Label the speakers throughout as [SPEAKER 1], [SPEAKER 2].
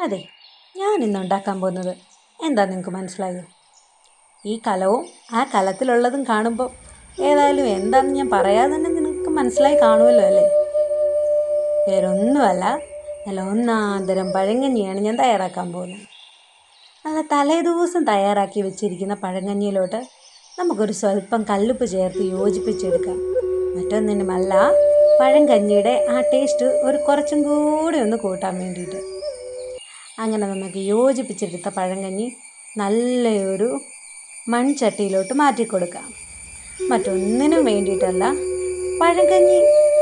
[SPEAKER 1] അതെ ഞാൻ ഇന്ന് ഉണ്ടാക്കാൻ പോകുന്നത് എന്താ നിങ്ങൾക്ക് മനസ്സിലായോ? ഈ കലവും ആ കലത്തിലുള്ളതും കാണുമ്പോൾ ഏതായാലും എന്താണെന്ന് ഞാൻ പറയാതെ തന്നെ നിനക്ക് മനസ്സിലായി കാണുമല്ലോ അല്ലേ? വേറൊന്നുമല്ല നല്ല ഒന്നാന്തരം പഴങ്കഞ്ഞിയാണ് ഞാൻ തയ്യാറാക്കാൻ പോകുന്നത്. നല്ല തലേ ദിവസം തയ്യാറാക്കി വെച്ചിരിക്കുന്ന പഴങ്കഞ്ഞിയിലോട്ട് നമുക്കൊരു സ്വല്പം കല്ലുപ്പ് ചേർത്ത് യോജിപ്പിച്ചെടുക്കാം. മറ്റൊന്നിനുമല്ല പഴങ്കഞ്ഞിയുടെ ആ ടേസ്റ്റ് ഒരു കുറച്ചും കൂടി ഒന്ന് കൂട്ടാൻ വേണ്ടിയിട്ട്. അങ്ങനെ നമുക്ക് യോജിപ്പിച്ചെടുത്ത പഴങ്കഞ്ഞി നല്ലൊരു മൺചട്ടിയിലോട്ട് മാറ്റി കൊടുക്കാം മറ്റൊന്നിനും വേണ്ടിയിട്ടല്ല പഴങ്കഞ്ഞി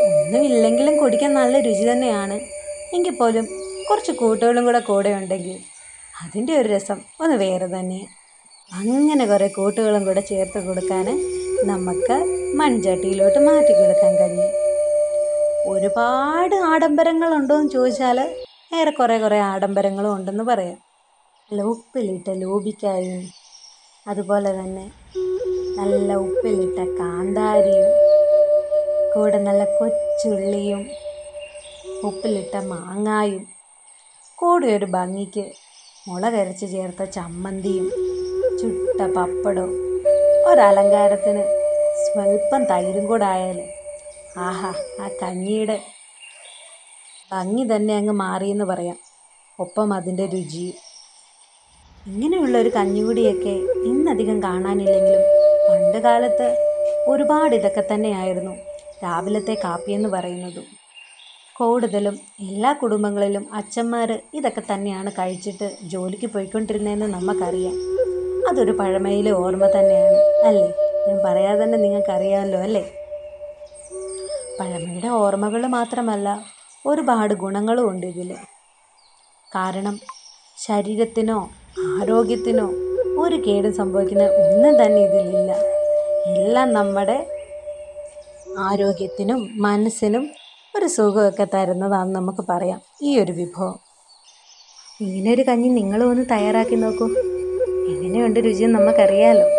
[SPEAKER 1] ഒന്നുമില്ലെങ്കിലും കുടിക്കാൻ നല്ല രുചി തന്നെയാണ്. എങ്കിൽ പോലും കുറച്ച് കൂട്ടുകളും കൂടെ കൂടെ ഉണ്ടെങ്കിൽ അതിന്റെ ഒരു രസം ഒന്ന് വേറെ തന്നെ. അങ്ങനെ കുറേ കൂട്ടുകളും കൂടെ ചേർത്ത് കൊടുക്കാൻ നമുക്ക് മൺചട്ടിയിലോട്ട് മാറ്റി കൊടുക്കാൻ കഴിയും ഒരുപാട് ആഡംബരങ്ങളുണ്ടോ എന്ന് ചോദിച്ചാൽ ഏറെക്കുറെ കുറേ കുറേ ആഡംബരങ്ങളും ഉണ്ടെന്ന് പറയാം. നല്ല ഉപ്പിലിട്ട ലോബിക്കായും അതുപോലെ തന്നെ നല്ല ഉപ്പിലിട്ട കാന്താരിയും കൂടെ നല്ല കൊച്ചുള്ളിയും ഉപ്പിലിട്ട മാങ്ങായും കൂടെ ഒരു ഭംഗിക്ക് മുളകരച്ച് ചേർത്ത ചമ്മന്തിയും ചുട്ട പപ്പടവും ഒരലങ്കാരത്തിന് സ്വല്പം തൈരും കൂടെ ആയാൽ ആഹാ ആ കഞ്ഞിയുടെ ഭംഗി തന്നെ അങ്ങ് മാറിയെന്ന് പറയാം. ഒപ്പം അതിന്റെ രുചി. ഇങ്ങനെയുള്ള ഒരു കഞ്ഞികുടിയൊക്കെ ഇന്നധികം കാണാനില്ലെങ്കിലും പണ്ട് കാലത്ത് ഒരുപാട് ഇതൊക്കെ തന്നെയായിരുന്നു രാവിലത്തെ കാപ്പിയെന്ന് പറയുന്നതും. കൂടുതലും എല്ലാ കുടുംബങ്ങളിലും അച്ഛന്മാർ ഇതൊക്കെ തന്നെയാണ് കഴിച്ചിട്ട് ജോലിക്ക് പോയിക്കൊണ്ടിരുന്നതെന്ന് നമുക്കറിയാം. അതൊരു പഴമയിലെ ഓർമ്മ തന്നെയാണ് അല്ലേ? ഞാൻ പറയാതെ തന്നെ നിങ്ങൾക്കറിയാമല്ലോ അല്ലേ? പഴമയുടെ ഓർമ്മകൾ മാത്രമല്ല ഒരുപാട് ഗുണങ്ങളും ഉണ്ട് ഇതിൽ. കാരണം ശരീരത്തിനോ ആരോഗ്യത്തിനോ ഒരു കേടും സംഭവിക്കുന്ന ഒന്നും തന്നെ ഇതിലില്ല. എല്ലാം നമ്മുടെ ആരോഗ്യത്തിനും മനസ്സിനും ഒരു സുഖമൊക്കെ തരുന്നതാണ് നമുക്ക് പറയാം. ഈ ഒരു വിഭവം. ഇങ്ങനെ ഒരു കഞ്ഞി നിങ്ങളും ഒന്ന് തയ്യാറാക്കി നോക്കൂ. എങ്ങനെയുണ്ട് രുചിയും നമുക്കറിയാലോ.